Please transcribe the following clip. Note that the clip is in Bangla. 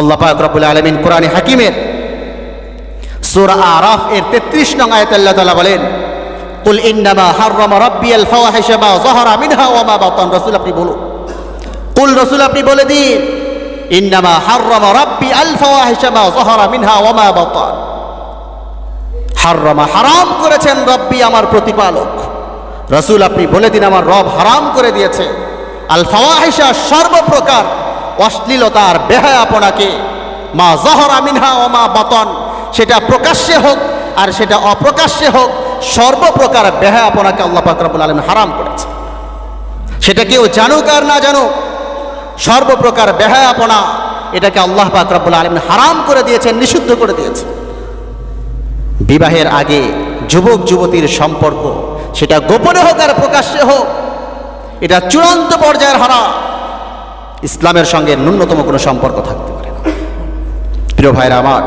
আল্লাহ পাক রব্বুল আলমিন কোরআন হাকিমের সূরা আরাফ এর 33 নং আয়াতে আল্লাহ তাআলা বলেন, কুল ইন্নামা হাররামা রাব্বি আল ফাওয়াহিশা মা যাহারা মিনহা ওয়া মা বাতান। রাসূল আপনি বলুন। কুল রাসূল আপনি বলে দিন, ইন্নামা হাররামা রাব্বি আল ফাওয়াহিশা মা যাহারা মিনহা ওয়া মা বাতান। হাররামা হারাম করেছেন রব্বি আমার প্রতিপালক। রসুল আপনি বলে দিন, আমার রব হারাম করে দিয়েছে। আল ফাওয়াহিশা সর্বপ্রকার অশ্লীলতার বেহায়াপনাকে মা জহরা মিনহা ও মা বতন। সেটা প্রকাশ্যে হোক আর সেটা অপ্রকাশ্যে হোক, সর্বপ্রকার বেহায়াপনাকে আল্লাহ পাক রব্বুল আলম হারাম করেছে। সেটা কেউ জানুক আর না জানুক, সর্বপ্রকার বেহায়াপনা এটাকে আল্লাহ পাক রব্বুল আলম হারাম করে দিয়েছেন, নিষিদ্ধ করে দিয়েছে বিবাহের আগে যুবক যুবতীর সম্পর্ক, সেটা গোপনে হোক আর প্রকাশ্যে হোক, এটা চূড়ান্ত পর্যায়ের হারা ইসলামের সঙ্গে ন্যূনতম কোনো সম্পর্ক থাকতে পারে না। প্রিয় ভাইরা আমার